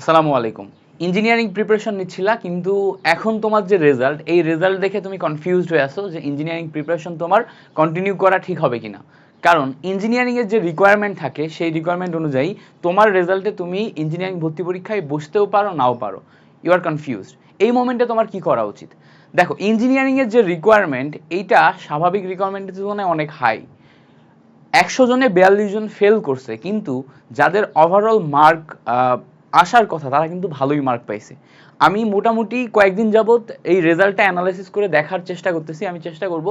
আসসালামু আলাইকুম। Engineering preparation নিচ্ছিলা, কিন্তু এখন তোমার যে রেজাল্ট এই রেজাল্ট দেখে তুমি কনফিউজড হয়ে আসো যে ইঞ্জিনিয়ারিং প্রিপারেশন তোমার কন্টিনিউ করা ঠিক হবে কিনা। কারণ ইঞ্জিনিয়ারিংয়ের যে রিকোয়ারমেন্ট থাকে, সেই রিকোয়ারমেন্ট অনুযায়ী তোমার রেজাল্টে তুমি ইঞ্জিনিয়ারিং ভর্তি পরীক্ষায় বসতেও পারো, নাও পারো। ইউ আর কনফিউজড এই মোমেন্টে তোমার কি করা উচিত? দেখো ইঞ্জিনিয়ারিংয়ের যে রিকোয়ারমেন্ট এইটা স্বাভাবিক রিকোয়ারমেন্টের তুলনায় অনেক হাই একশো জনে বিয়াল্লিশ জন ফেল করছে, কিন্তু যাদের ওভারঅল মার্ক আসার কথা, তারা কিন্তু ভালোই মার্ক পাইছে। আমি মোটামুটি কয়েকদিন যাবৎ এই রেজাল্টটা অ্যানালাইসিস করে দেখার চেষ্টা করতেছি। আমি চেষ্টা করব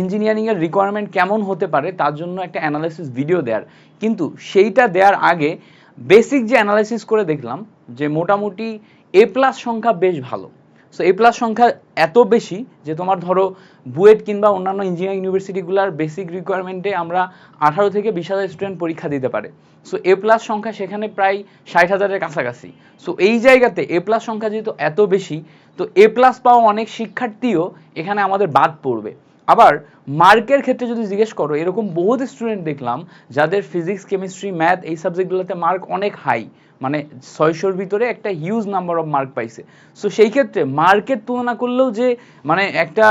ইঞ্জিনিয়ারিংয়ের রিকোয়ারমেন্ট কেমন হতে পারে, তার জন্য একটা অ্যানালাইসিস ভিডিও দেওয়ার কিন্তু সেইটা দেওয়ার আগে বেসিক যে অ্যানালাইসিস করে দেখলাম, যে মোটামুটি এ প্লাস সংখ্যা বেশ ভালো। সো এ প্লাস সংখ্যা এত বেশি যে তোমার ধরো বুয়েট কিংবা অন্যান্য ইঞ্জিনিয়ারিং ইউনিভার্সিটিগুলোর বেসিক রিকোয়ারমেন্টে আমরা আঠারো থেকে বিশ হাজার স্টুডেন্ট পরীক্ষা দিতে পারে। সো এ প্লাস সংখ্যা সেখানে প্রায় ষাট হাজারের কাছাকাছি। সো এই জায়গাতে এ প্লাস সংখ্যা যেহেতু এত বেশি, তো এ প্লাস পাওয়া অনেক শিক্ষার্থীও এখানে আমাদের বাদ পড়বে। আবার মার্কের ক্ষেত্রে যদি জিজ্ঞেস করো, এরকম বহুত স্টুডেন্ট দেখলাম যাদের ফিজিক্স কেমিস্ট্রি ম্যাথ এই সাবজেক্টগুলোতে মার্ক অনেক হাই মানে ছয়শোর ভিতরে একটা হিউজ নাম্বার অফ মার্ক পাইছে। সো সেই ক্ষেত্রে মার্কের তুলনা করলেও যে মানে একটা,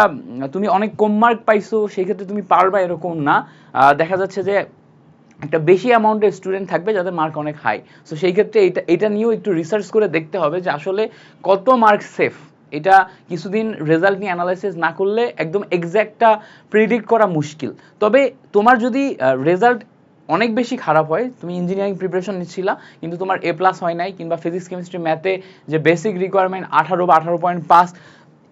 তুমি অনেক কম মার্ক পাইছো, সেই ক্ষেত্রে তুমি পারবা এরকম না। দেখা যাচ্ছে যে একটা বেশি অ্যামাউন্টের স্টুডেন্ট থাকবে যাদের মার্ক অনেক হাই সো সেই ক্ষেত্রে এটা এটা নিয়েও একটু রিসার্চ করে দেখতে হবে যে আসলে কত মার্ক সেফ এটা কিছুদিন রেজাল্ট নিয়ে অ্যানালাইসিস না করলে একদম এক্স্যাক্টটা প্রিডিক্ট করা মুশকিল। তবে তোমার যদি রেজাল্ট অনেক বেশি খারাপ হয়, তুমি ইঞ্জিনিয়ারিং প্রিপারেশন নিচ্ছিলা, কিন্তু তোমার এ প্লাস হয় নাই, কিংবা ফিজিক্স কেমিস্ট্রি ম্যাথে যে বেসিক রিকোয়ারমেন্ট আঠারো বা আঠারো পয়েন্ট পাঁচ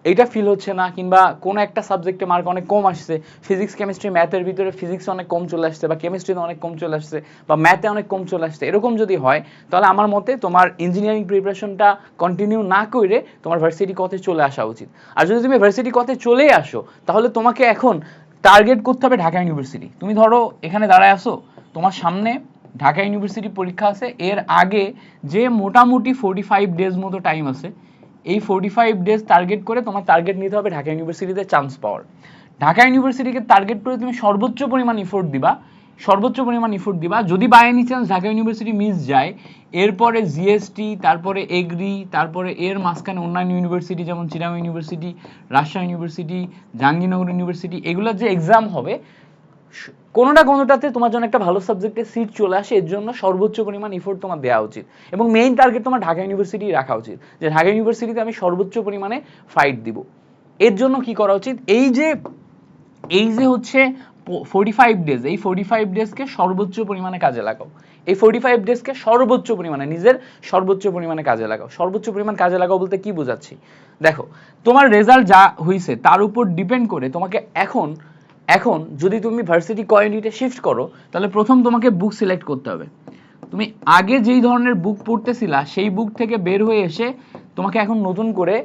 এইটা ফিল হচ্ছে না, কিংবা কোনো একটা সাবজেক্টে মার্ক অনেক কম আসছে ফিজিক্স কেমিস্ট্রি ম্যাথের ভিতরে ফিজিক্স অনেক কম চলে আসছে, বা কেমিস্ট্রিতে অনেক কম চলে আসছে, বা ম্যাথে অনেক কম চলে আসছে, এরকম যদি হয়, তাহলে আমার মতে তোমার ইঞ্জিনিয়ারিং প্রিপারেশনটা কন্টিনিউ না করে তোমার ভার্সিটি কথে চলে আসা উচিত। আর যদি তুমি ভার্সিটি কথে চলে আসো, তাহলে তোমাকে এখন টার্গেট করতে হবে ঢাকা ইউনিভার্সিটি তুমি ধরো এখানে দাঁড়ায় আসো তোমার সামনে ঢাকা ইউনিভার্সিটি পরীক্ষা আছে, এর আগে যে মোটামুটি ফোর্টি ফাইভ ডেজ মতো টাইম আছে এই ফোর্টি ফাইভ ডেজ টার্গেট করে তোমার টার্গেট নিতে হবে ঢাকা ইউনিভার্সিটিতে চান্স পাওয়ার। ঢাকা ইউনিভার্সিটিকে টার্গেট করে তুমি সর্বোচ্চ পরিমাণ ইফোর্ট দিবা, সর্বোচ্চ পরিমাণ ইফোর্ট দিবা। যদি by any chance Dhaka university miss যায়, এরপরে জিএসটি তারপরে এগ্রি তারপরে এর মাঝখানে অন্যান্য ইউনিভার্সিটি যেমন Chirang university Rajshahi university Jahangirnagar university এগুলোর যে এক্সাম হবে স- কোনোটা কোনোটাতে তোমার জন্য একটা ভালো সাবজেক্টে সিট চলে আসে, এর জন্য সর্বোচ্চ পরিমাণ ইফোর্ট তোমার দেওয়া উচিত। এবং মেইন টার্গেট তোমার ঢাকা ইউনিভার্সিটি রাখা উচিত, যে ঢাকা ইউনিভার্সিটিতে আমি সর্বোচ্চ পরিমাণে ফাইট দিব। এর জন্য কি করা উচিত? এই যে এই যে হচ্ছে ফোর্টি ফাইভ ডেজ এই ফোর্টি ফাইভ ডেজকে সর্বোচ্চ পরিমাণে কাজে লাগাও। এই ফোর্টি ফাইভ ডেজকে সর্বোচ্চ পরিমাণে, নিজের সর্বোচ্চ পরিমাণে কাজে লাগাও। সর্বোচ্চ পরিমাণ কাজে লাগাও বলতে কি বোঝাচ্ছি? দেখো, তোমার রেজাল্ট যা হয়েছে তার উপর ডিপেন্ড করে তোমাকে এখন এখন যদি তুমি ভার্সিটি কমিউনিটিতে শিফট করো, তাহলে প্রথম তোমাকে বুক সিলেক্ট করতে হবে। তুমি আগে যেই ধরনের বুক পড়তেছিলা, সেই বুক থেকে বের হয়ে এসে তোমাকে এখন নতুন করে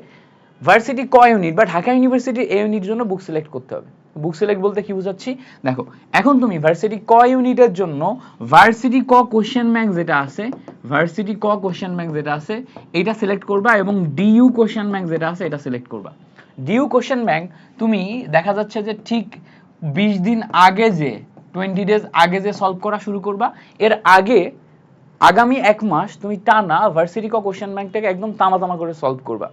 ভার্সিটি ক ইউনিট বা ঢাকা ইউনিভার্সিটির এ ইউনিট জন্য বুক সিলেক্ট করতে হবে। বুক সিলেক্ট বলতে কি বোঝাচ্ছি? দেখো, এখন তুমি ভার্সিটি ক ইউনিটের জন্য ভার্সিটি ক কোশ্চেন ব্যাংক যেটা আছে ভার্সিটি ক কোশ্চেন ব্যাংক যেটা আছে এটা সিলেক্ট করবা এবং ডিইউ কোশ্চেন ব্যাংক যেটা আছে, এটা সিলেক্ট করবা। ডিইউ কোশ্চেন ব্যাংক তুমি দেখা যাচ্ছে যে ঠিক বিশ দিন আগে যে টোয়েন্টি ডেজ আগে যে সলভ করা শুরু করবা, এর আগে আগামী এক মাস তুমি টানা ভার্সিটি ক কোশ্চেন ব্যাংকটাকে একদম তামা তামা করে সলভ করবা।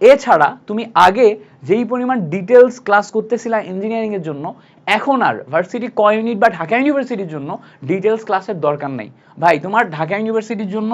এছাড়া তুমি আগে যেই পরিমাণ ডিটেলস ক্লাস করতেছিলা ইঞ্জিনিয়ারিং এর জন্য এখন আর ভার্সিটি ক ইউনিট বা ঢাকা ইউনিভার্সিটির জন্য ডিটেলস ক্লাসের দরকার নাই। ভাই, তোমার ঢাকা ইউনিভার্সিটির জন্য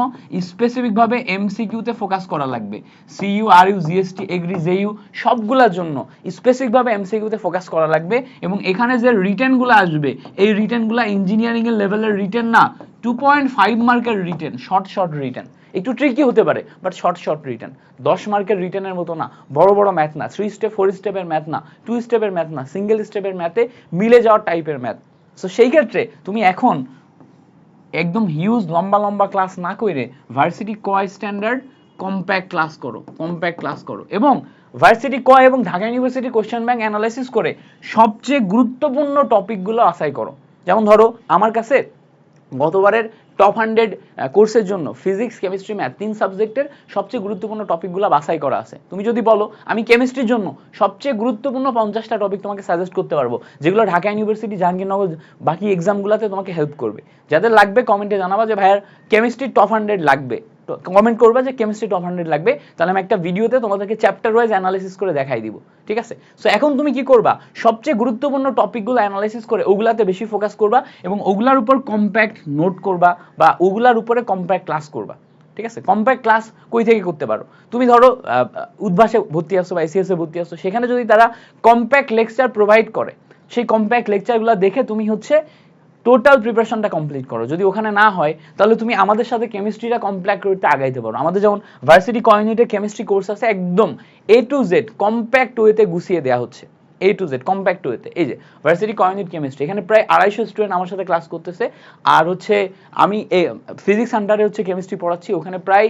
স্পেসিফিকভাবে এমসিকিউতে ফোকাস করা লাগবে। সিইউ আর ইউ জিএসটি এগ্রি জেইউ সবগুলোর জন্য স্পেসিফিকভাবে এমসিকিউতে ফোকাস করা লাগবে এবং এখানে যে রিটেনগুলো আসবে, এই রিটেনগুলো ইঞ্জিনিয়ারিং এর লেভেলের রিটেন না টু পয়েন্ট ফাইভ মার্কের রিটেন শর্ট শর্ট রিটেন একটু ট্রিকি হতে পারে বাট শর্ট শর্ট রিটেন দশ মার্কের রিটেনের মতো না, বড় বড় ম্যাথ না থ্রি স্টেপ ফোর স্টেপের ম্যাথ না টু স্টেপের ম্যাথ না সিঙ্গেল স্টেপের ম্যাথে মিলে যাওয়ার টাইপের ম্যাথ সো সেই ক্ষেত্রে তুমি এখন একদম হিউজ লম্বা লম্বা ক্লাস না করে ভার্সিটি কয় স্ট্যান্ডার্ড কম্প্যাক্ট ক্লাস করো কম্প্যাক্ট ক্লাস করো। এবং ভার্সিটি ক এবং Dhaka university question bank analysis করে সবচেয়ে গুরুত্বপূর্ণ টপিকগুলো আশাই করো। যেমন ধরো, আমার কাছে গতবারের টপ হান্ড্রেড কোর্সের জন্য ফিজিক্স কেমিস্ট্রি ম্যাথ তিন সাবজেক্টের সবচেয়ে গুরুত্বপূর্ণ টপিকগুলো বাছাই করা আছে। তুমি যদি বলো, আমি কেমিস্ট্রির জন্য সবচেয়ে গুরুত্বপূর্ণ পঞ্চাশটা টপিক তোমাকে সাজেস্ট করতে পারব, যেগুলো ঢাকা ইউনিভার্সিটি জাহাঙ্গীরনগর, বাকি এক্সামগুলোতে তোমাকে হেল্প করবে। যাদের লাগবে কমেন্টে জানাবা যে, ভাইয়ার কেমিস্ট্রির টপ হান্ড্রেড লাগবে। কমেন্ট করবা যে কেমিস্ট্রি টপ হান্ড্রেড লাগবে, তাহলে আমি একটা ভিডিওতে তোমাদেরকে চ্যাপ্টার ওয়াইজ অ্যানালাইসিস করে দেখাই দিব, ঠিক আছে? সো এখন তুমি কি করবা? সবচেয়ে গুরুত্বপূর্ণ টপিকগুলো অ্যানালাইসিস করে ওগুলাতে বেশি ফোকাস করবা এবং ওগুলার উপর কম্প্যাক্ট নোট করবা বা ওগুলার উপরে কম্প্যাক্ট ক্লাস করবা, ঠিক আছে? কম্প্যাক্ট ক্লাস কই থেকে করতে পারো? তুমি ধরো উদ্ভাসে ভর্তি আসো বা এসিএস এ ভর্তি আসছো সেখানে যদি তারা কম্প্যাক্ট লেকচার প্রোভাইড করে, সেই কম্প্যাক্ট লেকচারগুলো দেখে তুমি হচ্ছে টোটাল প্রিপারেশনটা কমপ্লিট করো। যদি ওখানে না হয়, তাহলে তুমি আমাদের সাথে কেমিস্ট্রিটা কমপ্লিট করতে আগাইতে পারো। আমাদের যেমন ভার্সিটি কমিউনিটির কেমিস্ট্রি কোর্স আছে একদম এ টু জেড কম্প্যাক্ট ওয়েতে গুছিয়ে দেওয়া হচ্ছে। এ টু জেড কম্প্যাক্ট ওয়েতে এই যে ভার্সিটি কমিউনিটি কেমিস্ট্রি এখানে প্রায় আড়াইশো স্টুডেন্ট আমার সাথে ক্লাস করতেছে। আর হচ্ছে, আমি ফিজিক্স আন্ডারে হচ্ছে কেমিস্ট্রি পড়াচ্ছি, ওখানে প্রায়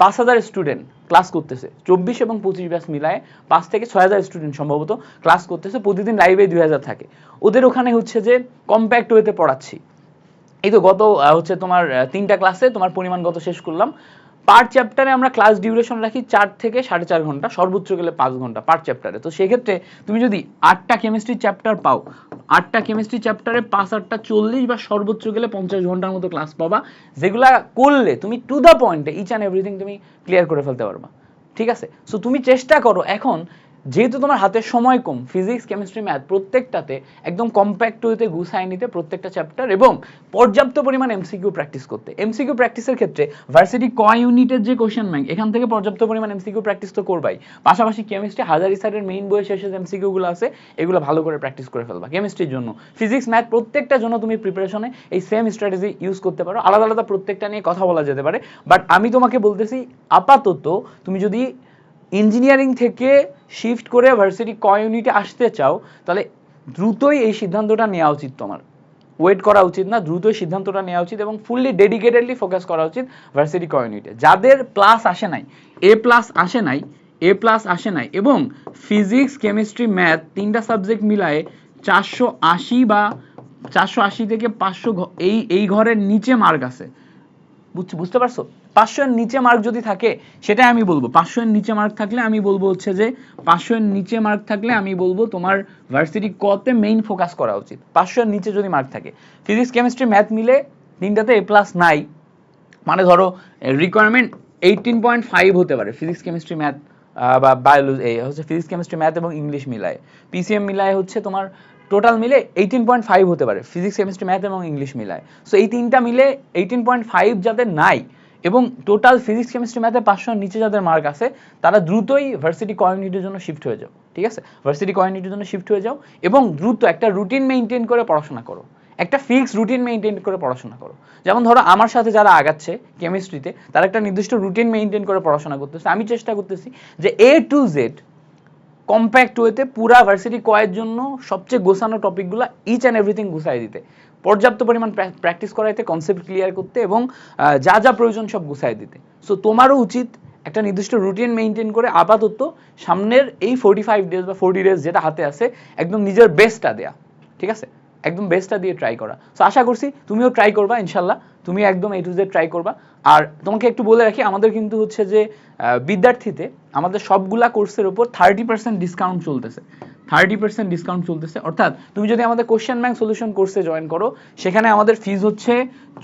পাঁচ হাজার স্টুডেন্ট ক্লাস করতেছে। চব্বিশ এবং পঁচিশ ব্যাচ মিলায় পাঁচ থেকে ছয় হাজার স্টুডেন্ট সম্ভবত ক্লাস করতেছে, প্রতিদিন লাইভে দুই হাজার থাকে। ওদের ওখানে হচ্ছে যে কম্প্যাক্ট ওয়েতে পড়াচ্ছি। এই তো গত হচ্ছে তোমার তিনটা ক্লাসে তোমার পরিমাণ গত শেষ করলাম। পার চ্যাপ্টারে আমরা ক্লাস ডিউরেশন রাখি চার থেকে সাড়ে চার ঘণ্টা, সর্বোচ্চ গেলে পাঁচ ঘণ্টা পার চ্যাপ্টারে তো সেক্ষেত্রে তুমি যদি আটটা কেমিস্ট্রি চ্যাপ্টার পাও, আটটা কেমিস্ট্রি চ্যাপ্টারে পাঁচ, আটটা, চল্লিশ বা সর্বোচ্চ গেলে পঞ্চাশ ঘণ্টার মতো ক্লাস পাবা। যেগুলা করলে তুমি টু দ্য পয়েন্টে ইচ অ্যান্ড এভরিথিং তুমি ক্লিয়ার করে ফেলতে পারবা। ঠিক আছে? সো তুমি চেষ্টা করো এখন যেহেতু তোমার হাতে সময় কম ফিজিক্স কেমিস্ট্রি ম্যাথ প্রত্যেকটাতে একদম কম্প্যাক্ট ওয়েতে গুছাই নিতে প্রত্যেকটা চ্যাপ্টার এবং পর্যাপ্ত পরিমাণ এমসিকিউ প্র্যাকটিস করতে। এমসিকিউ প্র্যাকটিসের ক্ষেত্রে ভার্সিটি ক ইউনিটের যে কোশ্চেন ব্যাংক এখান থেকে পর্যাপ্ত পরিমাণ এমসিকিউ প্র্যাকটিস তো করবাই। পাশাপাশি কেমিস্ট্রি হাজারি স্যারের মেইন বইয়ের শেষে যে এমসিকিউ গুলো আছে, এগুলো ভালো করে প্র্যাকটিস করে ফেলবা কেমিস্ট্রির জন্য। ফিজিক্স ম্যাথ প্রত্যেকটার জন্য তুমি প্রিপারেশনে এই সেম স্ট্র্যাটেজি ইউজ করতে পারো। আলাদা আলাদা প্রত্যেকটা নিয়ে কথা বলা যেতে পারে। বাট আমি তোমাকে বলতেছি, আপাতত তুমি যদি ইঞ্জিনিয়ারিং থেকে শিফট করে ভার্সিটি ক ইউনিটে আসতে চাও, তাহলে দ্রুতই এই সিদ্ধান্তটা নেওয়া উচিত তোমার। ওয়েট করা উচিত না, দ্রুতই সিদ্ধান্তটা নেওয়া উচিত এবং ফুললি ডেডিকেটেডলি ফোকাস করা উচিত ভার্সিটি ক ইউনিটে। যাদের প্লাস আসে নাই এ প্লাস আসে নাই এ প্লাস আসে নাই এবং ফিজিক্স কেমিস্ট্রি ম্যাথ তিনটা সাবজেক্ট মিলায়ে চারশো আশি বা চারশো আশি থেকে পাঁচশো এই এই ঘরের নিচে মার্ক আছে। বুঝতে পারছ? পাঁচশো এর নিচে মার্ক যদি থাকে, সেটাই আমি বলব। পাঁচশো এর নিচে মার্ক থাকলে আমি বলব হচ্ছে যে পাঁচশো এর নিচে মার্ক থাকলে আমি বলব তোমার ভার্সিটি কতে মেইন ফোকাস করা উচিত। পাঁচশো এর নিচে যদি মার্ক থাকে। ফিজিক্স কেমিস্ট্রি ম্যাথ মিলে তিনটাতে এ প্লাস নাই। মানে ধরো রিকোয়ারমেন্ট এইটিন পয়েন্ট ফাইভ হতে পারে। ফিজিক্স কেমিস্ট্রি ম্যাথ বা বায়োলজি এই হচ্ছে ফিজিক্স কেমিস্ট্রি ম্যাথ এবং ইংলিশ মিলায়। পিসিএম মিলায় হচ্ছে তোমার টোটাল মিলে এইটিন পয়েন্ট ফাইভ হতে পারে। ফিজিক্স কেমিস্ট্রি ম্যাথ এবং ইংলিশ মিলায়। সো এই তিনটা মিলে এইটিন পয়েন্ট ফাইভ যাদের নাই এবং টোটাল ফিজিক্স কেমিস্ট্রি ম্যাথে পাঁচশোর নিচে যাদের মার্ক আছে, তারা দ্রুতই ভার্সিটি কমিউনিটির জন্য শিফট হয়ে যাও, ঠিক আছে? ভার্সিটি কমিউনিটির জন্য শিফট হয়ে যাও এবং দ্রুত একটা রুটিন মেনটেন করে পড়াশোনা করো, একটা ফিক্স রুটিন মেনটেন করে পড়াশোনা করো। যেমন ধরো আমার সাথে যারা আগাচ্ছে কেমিস্ট্রিতে তারা একটা নির্দিষ্ট রুটিন মেনটেন করে পড়াশোনা করতেছে। আমি চেষ্টা করতেছি যে এ টু জেড কম্প্যাক্ট ওয়েতে পুরা ভার্সিটি কয়ের জন্য সবচেয়ে গোছানো টপিকগুলো ইচ অ্যান্ড এভরিথিং গুছাই দিতে। পর্যাপ্ত পরিমাণ প্র্যাকটিস করাইতে কনসেপ্ট ক্লিয়ার করতে এবং যা যা প্রয়োজন সব গুছাই দিতে। সো তোমারও উচিত একটা নির্দিষ্ট রুটিন মেনটেন করে আপাতত সামনের এই ফোর্টি ফাইভ ডেজ বা ফোর্টি ডেজ যেটা হাতে আছে, একদম নিজের বেস্টটা দেয়া। ঠিক আছে? একদম বেস্টটা দিয়ে ট্রাই করা। সো আশা করছি তুমিও ট্রাই করবা, ইনশাল্লাহ। তুমি একদম এ টু জেড ট্রাই করবা। আর তোমাকে একটু বলে রাখি, আমাদের কিন্তু হচ্ছে যে বিদ্যার্থীতে আমাদের সবগুলা কোর্সের উপর থার্টি পার্সেন্ট ডিসকাউন্ট চলতেছে। থার্টি পার্সেন্ট ডিসকাউন্ট চলতেছে। অর্থাৎ তুমি যদি আমাদের কোশ্চেন ব্যাংক সলিউশন কোর্সে জয়েন করো, সেখানে আমাদের ফিজ হচ্ছে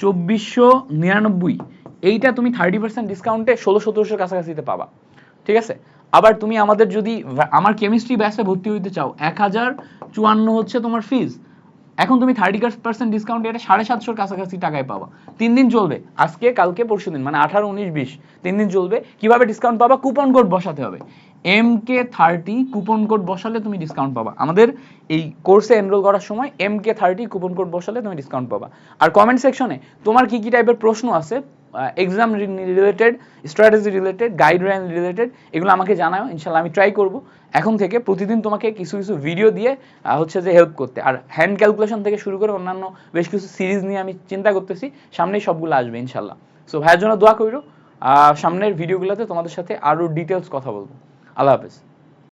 চব্বিশশো নিরানব্বই। এইটা তুমি থার্টি পার্সেন্ট ডিসকাউন্টে ষোলো সতেরোশোর কাছাকাছিতে পাবা। ঠিক আছে? আবার তুমি আমাদের যদি, আমার কেমিস্ট্রি ব্যাচে ভর্তি হইতে চাও, এক হাজার চুয়ান্ন হচ্ছে তোমার ফিজ এখন তুমি থার্টি পার্সেন্ট ডিসকাউন্ট এটা সাড়ে সাতশোর কাছাকাছি টাকায় পাবা। তিন দিন চলবে। আজকে, কালকে পরশু দিন মানে আঠারো, উনিশ, বিশ। তিন দিন চলবে। কীভাবে ডিসকাউন্ট পাবা? কুপন কোড বসাতে হবে। M K thirty coupon code বসালে তুমি ডিসকাউন্ট পাবা। আমাদের এই কোর্সে এনরোল করার সময় M K thirty coupon code বসালে তুমি ডিসকাউন্ট পাবা। আর কমেন্ট সেকশনে তোমার কি কি টাইপের প্রশ্ন আছে exam related strategy related guideline related এগুলো আমাকে জানাও ইনশাল্লাহ আমি ট্রাই করব। এখন থেকে প্রতিদিন তোমাকে কিছু কিছু ভিডিও দিয়ে হচ্ছে যে হেল্প করতে। আর হ্যান্ড ক্যালকুলেশন থেকে শুরু করে অন্যান্য বেশ কিছু সিরিজ নিয়ে আমি চিন্তা করতেছি, সামনেই সবগুলো আসবে ইনশাল্লাহ সো ভাইয়ের জন্য দোয়া করো সামনের ভিডিওগুলোতে তোমাদের সাথে আরও ডিটেলস কথা বলব। আল্লাহ হাফেজ।